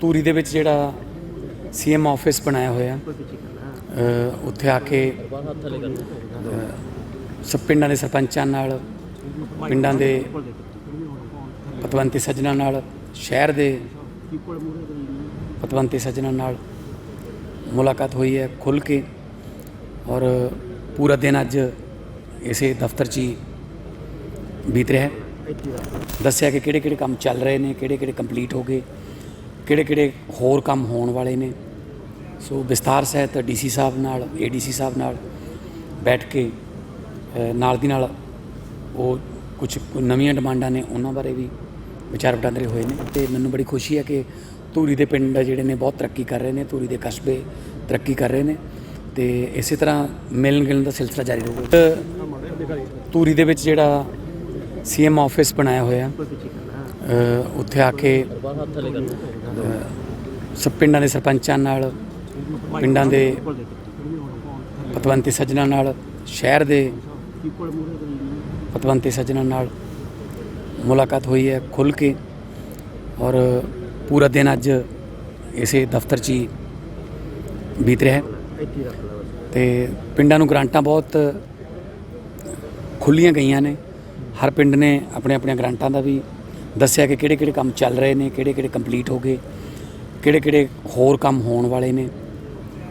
ਧੂਰੀ ਦੇ ਵਿੱਚ ਜਿਹੜਾ ਸੀਐਮ ਆਫਿਸ ਬਣਾਇਆ ਹੋਇਆ। ਉੱਥੇ ਆ ਕੇ ਅ, ਸਭ ਪਿੰਡਾਂ ਦੇ ਸਰਪੰਚਾਂ ਨਾਲ ਪਿੰਡਾਂ ਦੇ ਪਤਵੰਤੇ ਸੱਜਣਾ ਨਾਲ ਸ਼ਹਿਰ ਦੇ ਪਤਵੰਤੇ ਸੱਜਣਾ ਨਾਲ ਮੁਲਾਕਾਤ ਹੋਈ ਹੈ ਖੁੱਲ ਕੇ। ਔਰ ਪੂਰਾ ਦਿਨ ਅੱਜ ਇਸੇ ਦਫ਼ਤਰ 'ਚ ਹੀ ਬੀਤ ਰਿਹਾ ਹੈ। ਦੱਸਿਆ ਕਿ ਕਿਹੜੇ ਕਿਹੜੇ ਕੰਮ ਚੱਲ ਰਹੇ ਨੇ ਕਿਹੜੇ ਕਿਹੜੇ ਕੰਪਲੀਟ ਹੋ ਗਏ। ਕਿਹੜੇ ਕਿਹੜੇ ਹੋਰ ਕੰਮ ਹੋਣ ਵਾਲੇ ਨੇ। ਸੋ ਵਿਸਤਾਰ ਸਹਿਤ ਡੀਸੀ ਸਾਹਿਬ ਨਾਲ, ਏਡੀਸੀ ਸਾਹਿਬ ਨਾਲ ਬੈਠ ਕੇ ਨਾਲ ਦੀ ਨਾਲ ਉਹ ਕੁਝ ਨਵੀਆਂ ਡਿਮਾਂਡਾਂ ਨੇ, ਉਹਨਾਂ ਬਾਰੇ ਵੀ ਵਿਚਾਰ ਵਟਾਂਦਰੇ ਹੋਏ ਨੇ ਤੇ ਮੈਨੂੰ ਬੜੀ ਖੁਸ਼ੀ ਹੈ ਕਿ ਧੂਰੀ ਦੇ ਪਿੰਡ ਜਿਹੜੇ ਨੇ ਬਹੁਤ ਤਰੱਕੀ ਕਰ ਰਹੇ ਨੇ, ਧੂਰੀ ਦੇ ਕਸਬੇ ਤਰੱਕੀ ਕਰ ਰਹੇ ਨੇ ਤੇ ਇਸੇ ਤਰ੍ਹਾਂ ਮਿਲਣ ਗਿਲਣ ਦਾ ਸਿਲਸਿਲਾ ਜਾਰੀ ਰਹੂਗਾ। ਧੂਰੀ ਦੇ ਵਿੱਚ ਜਿਹੜਾ ਸੀਐਮ ਆਫਿਸ ਬਣਾਇਆ ਹੋਇਆ ਉੱਥੇ ਆ ਕੇ ਅ, ਸਭ ਪਿੰਡਾਂ ਦੇ ਸਰਪੰਚਾਂ ਨਾਲ ਪਿੰਡਾਂ ਦੇ ਪਤਵੰਤੇ ਸੱਜਣਾ ਨਾਲ ਸ਼ਹਿਰ ਦੇ ਪਤਵੰਤੇ ਸੱਜਣਾ ਨਾਲ ਮੁਲਾਕਾਤ ਹੋਈ ਹੈ ਖੁੱਲ ਕੇ ਔਰ ਪੂਰਾ ਦਿਨ ਅੱਜ ਇਸੇ ਦਫ਼ਤਰ 'ਚ ਹੀ ਬੀਤ ਰਿਹਾ ਹੈ। ਤੇ ਪਿੰਡਾਂ ਨੂੰ ਗ੍ਰਾਂਟਾਂ ਬਹੁਤ ਖੁੱਲੀਆਂ ਗਈਆਂ ਨੇ। ਹਰ ਪਿੰਡ ਨੇ ਆਪਣੇ ਆਪਣੀਆਂ ਗ੍ਰਾਂਟਾਂ ਦਾ ਵੀ ਦੱਸਿਆ ਕਿ ਕਿਹੜੇ ਕਿਹੜੇ ਕੰਮ ਚੱਲ ਰਹੇ ਨੇ, ਕਿਹੜੇ ਕਿਹੜੇ ਕੰਪਲੀਟ ਹੋ ਗਏ, ਕਿਹੜੇ ਕਿਹੜੇ ਹੋਰ ਕੰਮ ਹੋਣ ਵਾਲੇ ਨੇ।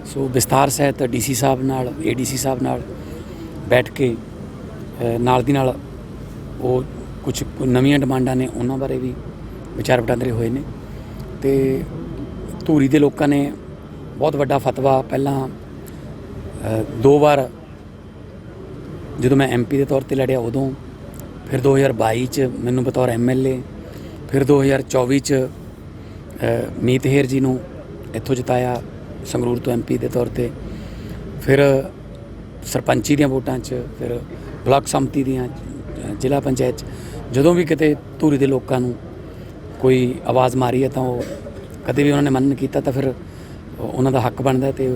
ਸੋ ਵਿਸਤਾਰ ਸਹਿਤ ਡੀਸੀ ਸਾਹਿਬ ਨਾਲ, ਏਡੀਸੀ ਸਾਹਿਬ ਨਾਲ ਬੈਠ ਕੇ ਨਾਲ ਦੀ ਨਾਲ ਉਹ ਕੁਝ ਨਵੀਆਂ ਡਿਮਾਂਡਾਂ ਨੇ, ਉਹਨਾਂ ਬਾਰੇ ਵੀ ਵਿਚਾਰ ਵਟਾਂਦਰੇ ਹੋਏ ਨੇ। ਤੇ ਧੂਰੀ ਦੇ ਲੋਕਾਂ ਨੇ ਬਹੁਤ ਵੱਡਾ ਫਤਵਾ ਪਹਿਲਾਂ ਦੋ ਵਾਰ ਜਦੋਂ ਮੈਂ ਐਮਪੀ ਦੇ ਤੌਰ ਤੇ ਲੜਿਆ ਉਦੋਂ ਫਿਰ 2022 ਚ ਮੈਨੂੰ ਬਤੌਰ ਐਮਐਲਏ ਫਿਰ 2024 ਚ ਅ, ਮੀਤ ਹੇਰ ਜੀ ਨੂੰ ਇੱਥੋਂ ਜਿਤਾਇਆ ਸੰਗਰੂਰ ਤੋਂ ਐਮਪੀ ਦੇ ਤੌਰ ਤੇ। ਫਿਰ ਸਰਪੰਚੀ ਦੀਆਂ ਵੋਟਾਂ 'ਚ ਫਿਰ ਬਲਾਕ ਸੰਮਤੀ ਦੀਆਂ ਜ਼ਿਲ੍ਹਾ ਪੰਚਾਇਤ 'ਚ। ਜਦੋਂ ਵੀ ਕਿਤੇ ਧੂਰੀ ਦੇ ਲੋਕਾਂ ਨੂੰ ਕੋਈ ਆਵਾਜ਼ ਮਾਰੀ ਹੈ ਤਾਂ ਉਹ ਕਦੇ ਵੀ ਉਹਨਾਂ ਨੇ ਮੰਨ ਕੀਤਾ ਤਾਂ ਫਿਰ ਉਹਨਾਂ ਦਾ ਹੱਕ ਬਣਦਾ ਤੇ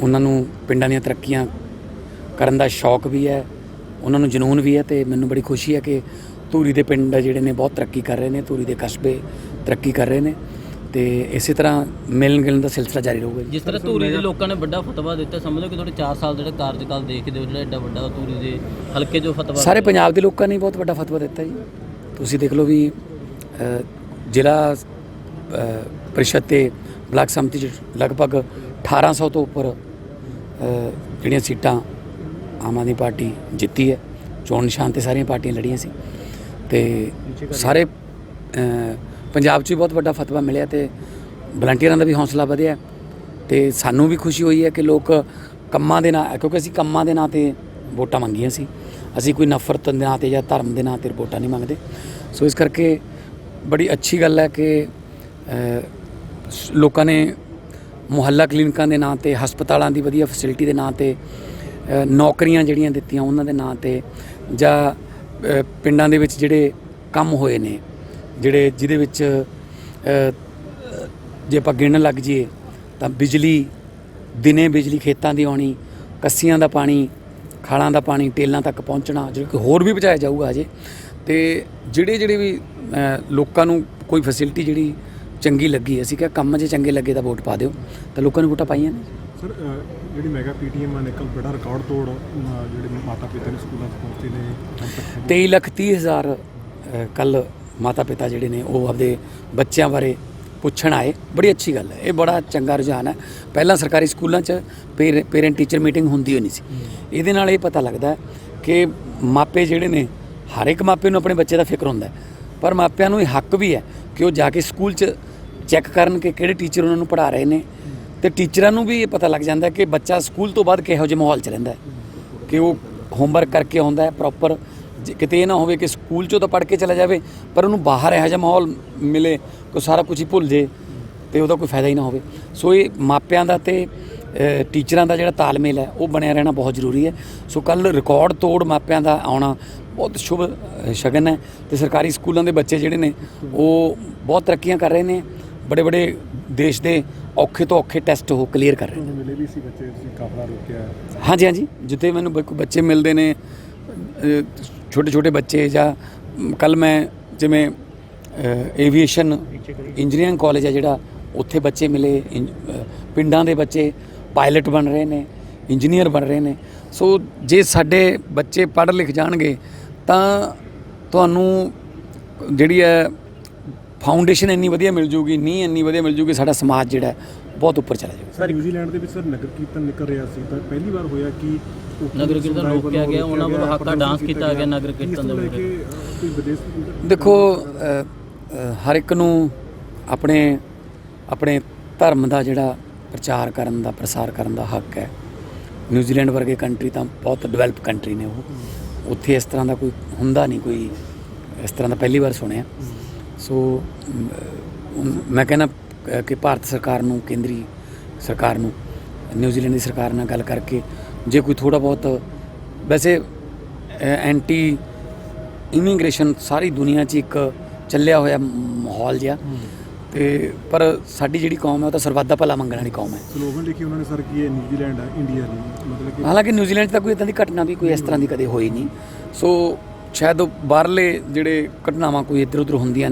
ਉਹਨਾਂ ਨੂੰ ਪਿੰਡਾਂ ਦੀਆਂ ਤਰੱਕੀਆਂ ਕਰਨ ਦਾ ਸ਼ੌਕ ਵੀ ਹੈ। ਉਹਨਾਂ ਨੂੰ ਜਨੂਨ ਵੀ ਹੈ ਤੇ ਮੈਨੂੰ ਬੜੀ ਖੁਸ਼ੀ ਹੈ ਕਿ ਧੂਰੀ ਦੇ ਪਿੰਡ ਜਿਹੜੇ ਨੇ ਬਹੁਤ ਤਰੱਕੀ ਕਰ ਰਹੇ ਨੇ ਧੂਰੀ ਦੇ ਕਸਬੇ ਤਰੱਕੀ ਕਰ ਰਹੇ ਨੇ ਤੇ ਇਸੇ ਤਰ੍ਹਾਂ ਮਿਲਣ ਗਿਲਣ ਦਾ ਸਿਲਸਿਲਾ ਜਾਰੀ ਰਹੂਗਾ ਜੀ। ਜਿਸ ਤਰ੍ਹਾਂ ਧੂਰੀ ਦੇ ਲੋਕਾਂ ਨੇ ਵੱਡਾ ਫਤਵਾ ਦਿੱਤਾ ਸਮਝੋ ਕਿ ਤੁਹਾਡੇ 4 ਸਾਲ ਜਿਹੜੇ ਕਾਰਜਕਾਲ ਦੇਖਦੇ ਹੋ ਜਿਹੜਾ ਐਡਾ ਵੱਡਾ ਧੂਰੀ ਦੇ ਹਲਕੇ ਜੋ ਫਤਵਾ ਸਾਰੇ ਪੰਜਾਬ ਦੇ ਲੋਕਾਂ ਨੇ ਬਹੁਤ ਵੱਡਾ ਫਤਵਾ ਦਿੱਤਾ ਜੀ। ਤੁਸੀਂ ਦੇਖ ਲਓ ਵੀ ਜ਼ਿਲ੍ਹਾ ਪ੍ਰੀਸ਼ਦ ਤੇ ਬਲਾਕ ਸੰਮਤੀ ਚ ਲਗਭਗ 1800 ਤੋਂ ਉੱਪਰ ਜਿਹੜੀਆਂ ਸੀਟਾਂ ਆਮ ਆਦਮੀ ਪਾਰਟੀ ਜਿੱਤੀ ਹੈ। ਚੋਣ ਨਿਸ਼ਾਨ ਤੇ ਸਾਰੀਆਂ ਪਾਰਟੀਆਂ ਲੜੀਆਂ ਸੀ। ਤੇ ਸਾਰੇ ਪੰਜਾਬ 'ਚ ਵੀ ਬਹੁਤ ਵੱਡਾ ਫਤਵਾ ਮਿਲਿਆ ਤੇ ਵਲੰਟੀਅਰਾਂ ਦਾ ਵੀ ਹੌਸਲਾ ਵਧਿਆ। ਤੇ ਸਾਨੂੰ ਵੀ ਖੁਸ਼ੀ ਹੋਈ ਹੈ ਕਿ ਲੋਕ ਕੰਮਾਂ ਦੇ ਨਾਂ, ਕਿਉਂਕਿ ਅਸੀਂ ਕੰਮਾਂ ਦੇ ਨਾਂ ਤੇ ਵੋਟਾਂ ਮੰਗੀਆਂ ਸੀ। ਅਸੀਂ ਕੋਈ ਨਫ਼ਰਤ ਦੇ ਨਾਂ ਤੇ ਜਾਂ ਧਰਮ ਦੇ ਨਾਂ ਤੇ ਵੋਟਾਂ ਨਹੀਂ ਮੰਗਦੇ। ਸੋ ਇਸ ਕਰਕੇ ਬੜੀ ਅੱਛੀ ਗੱਲ ਹੈ ਕਿ ਲੋਕਾਂ ਨੇ ਮੁਹੱਲਾ ਕਲੀਨਿਕਾਂ ਦੇ ਨਾਂ ਤੇ, ਹਸਪਤਾਲਾਂ ਦੀ ਵਧੀਆ ਫੈਸਿਲਿਟੀ ਦੇ ਨਾਂ ਤੇ ਨੌਕਰੀਆਂ ਜਿਹੜੀਆਂ ਦਿੱਤੀਆਂ ਉਹਨਾਂ ਦੇ ਨਾਂ ਤੇ ਜਾਂ ਪਿੰਡਾਂ ਦੇ ਵਿੱਚ ਜਿਹੜੇ ਕੰਮ ਹੋਏ ਨੇ, ਜਿਹੜੇ ਜਿਹਦੇ ਵਿੱਚ ਜੇ ਆਪਾਂ ਗਿਣਨ ਲੱਗ ਜਾਈਏ, ਤਾਂ ਬਿਜਲੀ, ਦਿਨੇ ਬਿਜਲੀ ਖੇਤਾਂ ਦੀ ਆਉਣੀ, ਕੱਸੀਆਂ ਦਾ ਪਾਣੀ, ਖਾਲਾਂ ਦਾ ਪਾਣੀ, ਟੇਲਾਂ ਤੱਕ ਪਹੁੰਚਣਾ ਜਿਹੜਾ ਕਿ ਹੋਰ ਵੀ ਪਹੁੰਚਾਇਆ ਜਾਊਗਾ ਅਜੇ ਤੇ ਜਿਹੜੇ ਜਿਹੜੇ ਵੀ ਲੋਕਾਂ ਨੂੰ ਕੋਈ ਫੈਸਿਲਿਟੀ ਜਿਹੜੀ ਚੰਗੀ ਲੱਗੀ। ਅਸੀਂ ਕਿਹਾ ਕੰਮ ਜੇ ਚੰਗੇ ਲੱਗੇ ਤਾਂ ਵੋਟ ਪਾ ਦਿਓ। ਤਾਂ ਲੋਕਾਂ ਨੇ ਵੋਟਾਂ ਪਾਈਆਂ ਨੇ। ਸਰ ਜਿਹੜੀ ਮੈਗਾ ਪੀਟੀਐਮ ਆ ਨਿਕਲ ਬੜਾ ਰਿਕਾਰਡ ਤੋੜ ਜਿਹੜੇ ਮਾਤਾ ਪਿਤਾ ਨੇ ਸਕੂਲਾਂ 'ਚ ਪਹੁੰਚੇ ਨੇ ਹੁਣ ਤੱਕ 23 ਲੱਖ 30 ਹਜ਼ਾਰ ਕੱਲ ਮਾਤਾ ਪਿਤਾ ਜਿਹੜੇ ਨੇ ਉਹ ਆਪਦੇ ਬੱਚਿਆਂ ਬਾਰੇ ਪੁੱਛਣ ਆਏ। ਬੜੀ ਅੱਛੀ ਗੱਲ ਹੈ। ਇਹ ਬੜਾ ਚੰਗਾ ਰੁਝਾਨ ਹੈ। ਪਹਿਲਾਂ ਸਰਕਾਰੀ ਸਕੂਲਾਂ 'ਚ ਪੇਰੈਂਟ ਟੀਚਰ ਮੀਟਿੰਗ ਹੁੰਦੀ ਹੋਈ ਨਹੀਂ ਸੀ। ਇਹਦੇ ਨਾਲ ਇਹ ਪਤਾ ਲੱਗਦਾ ਹੈ ਕਿ ਮਾਪੇ ਜਿਹੜੇ ਨੇ ਹਰ ਇੱਕ ਮਾਪੇ ਨੂੰ ਆਪਣੇ ਬੱਚੇ ਦਾ ਫਿਕਰ ਹੁੰਦਾ ਹੈ। ਪਰ ਮਾਪਿਆਂ ਨੂੰ ਇਹ ਹੱਕ ਵੀ ਹੈ ਕਿ ਉਹ ਜਾ ਕੇ ਸਕੂਲ 'ਚ ਚੈੱਕ ਕਰਨ ਕਿ ਕਿਹੜੇ ਟੀਚਰ ਉਹਨਾਂ ਨੂੰ ਪੜ੍ਹਾ ਰਹੇ ਨੇ। ਤੇ ਟੀਚਰਾਂ ਨੂੰ ਵੀ ਇਹ ਪਤਾ ਲੱਗ ਜਾਂਦਾ ਕਿ ਬੱਚਾ ਸਕੂਲ ਤੋਂ ਬਾਅਦ ਕਿਹੋ ਜਿਹੇ ਮਾਹੌਲ 'ਚ ਰਹਿੰਦਾ ਕਿ ਉਹ ਹੋਮਵਰਕ ਕਰਕੇ ਆਉਂਦਾ ਹੈ ਪ੍ਰੋਪਰ ਕਿਤੇ ਇਹ ਨਾ ਹੋਵੇ ਕਿ ਸਕੂਲ 'ਚੋਂ ਤਾਂ ਪੜ੍ਹ ਕੇ ਚਲਾ ਜਾਵੇ, ਪਰ ਉਹਨੂੰ ਬਾਹਰ ਇਹੋ ਜਿਹਾ ਮਾਹੌਲ ਮਿਲੇ, ਕੋਈ ਸਾਰਾ ਕੁਝ ਹੀ ਭੁੱਲ ਜੇ, ਤੇ ਉਹਦਾ ਕੋਈ ਫਾਇਦਾ ਹੀ ਨਾ ਹੋਵੇ। ਸੋ ਇਹ ਮਾਪਿਆਂ ਦਾ ਤੇ ਟੀਚਰਾਂ ਦਾ ਜਿਹੜਾ ਤਾਲਮੇਲ ਹੈ, ਉਹ ਬਣਿਆ ਰਹਿਣਾ ਬਹੁਤ ਜ਼ਰੂਰੀ ਹੈ। ਸੋ ਕੱਲ ਰਿਕਾਰਡ ਤੋੜ ਮਾਪਿਆਂ ਦਾ ਆਉਣਾ ਬਹੁਤ ਸ਼ੁਭ ਸ਼ਗਨ ਹੈ। ਤੇ ਸਰਕਾਰੀ ਸਕੂਲਾਂ ਦੇ ਬੱਚੇ ਜਿਹੜੇ ਨੇ, ਉਹ ਬਹੁਤ ਤਰੱਕੀਆਂ ਕਰ ਰਹੇ ਨੇ। ਬੜੇ ਬੜੇ ਦੇਸ਼ ਦੇ ਔਖੇ ਤੋਂ ਔਖੇ ਟੈਸਟ ਉਹ ਕਲੀਅਰ ਕਰ ਰਹੇ ਨੇ। ਮਿਲੇ ਵੀ ਸੀ ਬੱਚੇ? ਤੁਸੀਂ ਕਾਫਲਾ ਰੋਕਿਆ ਹਾਂਜੀ ਹਾਂਜੀ। ਜਿੱਥੇ ਮੈਨੂੰ ਬੱਚੇ ਮਿਲਦੇ ਨੇ ਛੋਟੇ ਛੋਟੇ ਬੱਚੇ ਜਾਂ ਕੱਲ ਮੈਂ ਜਿਵੇਂ ਐਵੀਏਸ਼ਨ ਇੰਜੀਨੀਅਰਿੰਗ ਕਾਲਜ ਹੈ ਜਿਹੜਾ ਉੱਥੇ ਬੱਚੇ ਮਿਲੇ ਪਿੰਡਾਂ ਦੇ ਬੱਚੇ ਪਾਇਲਟ ਬਣ ਰਹੇ ਨੇ ਇੰਜੀਨੀਅਰ ਬਣ ਰਹੇ ਨੇ। ਸੋ ਜੇ ਸਾਡੇ ਬੱਚੇ ਪੜ੍ਹ ਲਿਖ ਜਾਣਗੇ ਤਾਂ ਤੁਹਾਨੂੰ ਜਿਹੜੀ ਹੈ ਫਾਊਂਡੇਸ਼ਨ ਇੰਨੀ ਵਧੀਆ ਮਿਲ ਜੂਗੀ ਨੀਂਹ ਇੰਨੀ ਵਧੀਆ ਮਿਲ ਜੂਗੀ ਸਾਡਾ ਸਮਾਜ ਜਿਹੜਾ ਬਹੁਤ ਉੱਪਰ ਚਲਾ ਜਾਊਗਾ। ਸਰ ਨਿਊਜ਼ੀਲੈਂਡ ਦੇ ਵਿੱਚ ਸਰ ਨਗਰ ਕੀਰਤਨ ਨਿਕਲ ਰਿਹਾ ਸੀ ਤਾਂ ਪਹਿਲੀ ਵਾਰ ਹੋਇਆ ਕਿ ਉਹ ਨਗਰ ਕੀਰਤਨ ਰੋਕਿਆ ਗਿਆ, ਉਹਨਾਂ ਵੱਲੋਂ ਹੱਕਾ ਡਾਂਸ ਕੀਤਾ ਗਿਆ। ਨਗਰ ਕੀਰਤਨ ਦੇ ਵਿਦੇਸ਼ ਦੇਖੋ ਹਰ ਇੱਕ ਨੂੰ ਆਪਣੇ ਆਪਣੇ ਧਰਮ ਦਾ ਜਿਹੜਾ ਪ੍ਰਚਾਰ ਕਰਨ ਦਾ ਪ੍ਰਸਾਰ ਕਰਨ ਦਾ ਹੱਕ ਹੈ। ਨਿਊਜ਼ੀਲੈਂਡ ਵਰਗੇ ਕੰਟਰੀ ਤਾਂ ਬਹੁਤ ਡਿਵੈਲਪ ਕੰਟਰੀ ਨੇ ਉਹ। ਉੱਥੇ ਇਸ ਤਰ੍ਹਾਂ ਦਾ ਕੋਈ ਹੁੰਦਾ ਨਹੀਂ ਕੋਈ ਇਸ ਤਰ੍ਹਾਂ ਦਾ ਪਹਿਲੀ ਵਾਰ ਸੁਣਿਆ। ਸੋ ਮ, ਕਹਿੰਦਾ ਕਿ ਭਾਰਤ ਸਰਕਾਰ ਨੂੰ ਕੇਂਦਰੀ ਸਰਕਾਰ ਨੂੰ ਨਿਊਜ਼ੀਲੈਂਡ ਦੀ ਸਰਕਾਰ ਨਾਲ ਗੱਲ ਕਰਕੇ ਜੇ ਕੋਈ ਥੋੜਾ ਬਹੁਤ ਵੈਸੇ ਐਂਟੀ ਇਮੀਗ੍ਰੇਸ਼ਨ ਸਾਰੀ ਦੁਨੀਆ 'ਚ ਇੱਕ ਚੱਲਿਆ ਹੋਇਆ ਮਾਹੌਲ ਜਿਹਾ। ਤੇ ਪਰ ਸਾਡੀ ਜਿਹੜੀ ਕੌਮ ਹੈ ਉਹ ਤਾਂ ਸਰਬੱਤ ਦਾ ਭਲਾ ਮੰਗਣ ਵਾਲੀ ਕੌਮ ਹੈ। ਸਲੋਗਨ ਲਿਖੀ ਉਹਨਾਂ ਨੇ ਸਰ ਕਿ ਇਹ ਨਿਊਜ਼ੀਲੈਂਡ ਹੈ ਇੰਡੀਆ ਨਹੀਂ ਮਤਲਬ ਕਿ ਹਾਲਾਂਕਿ ਨਿਊਜ਼ੀਲੈਂਡ 'ਚ ਤਾਂ ਕੋਈ ਇਦਾਂ ਦੀ ਘਟਨਾ ਵੀ ਕੋਈ ਇਸ ਤਰ੍ਹਾਂ ਦੀ ਕਦੇ ਹੋਈ ਨਹੀਂ। ਸੋ ਸ਼ਾਇਦ ਬਾਹਰਲੇ ਜਿਹੜੇ ਘਟਨਾਵਾਂ ਕੋਈ ਇੱਧਰ ਉੱਧਰ ਹੁੰਦੀਆਂ